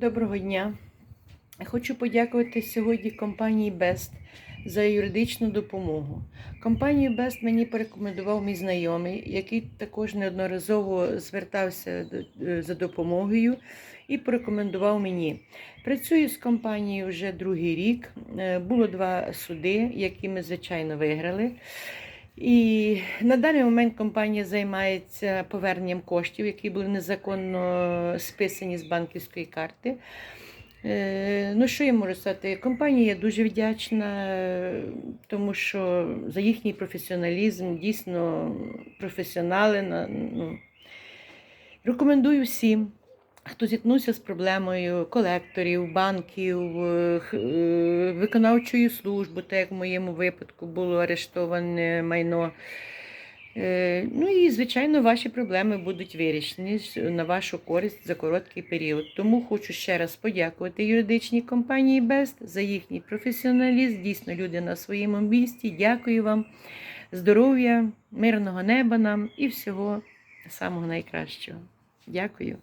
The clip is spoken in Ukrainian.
Доброго дня. Хочу подякувати сьогодні компанії Best за юридичну допомогу. Компанію Best мені порекомендував мій знайомий, який також неодноразово звертався е, за допомогою і порекомендував мені. Працюю з компанією вже другий рік. Е, Було два суди, які ми, звичайно, виграли. І на даний момент компанія займається поверненням коштів, які були незаконно списані з банківської карти. Е, Ну, що я можу сказати? Компанія дуже вдячна, тому що за їхній професіоналізм дійсно професіонали. Ну, рекомендую всім, хто зіткнувся з проблемою колекторів, банків, е, е, виконавчої служби, так як в моєму випадку було арештоване майно. Е, Ну і, звичайно, ваші проблеми будуть вирішені на вашу користь за короткий період. Тому хочу ще раз подякувати юридичній компанії Best за їхній професіоналізм. Дійсно, люди на своєму місці. Дякую вам. Здоров'я, мирного неба нам і всього самого найкращого. Дякую.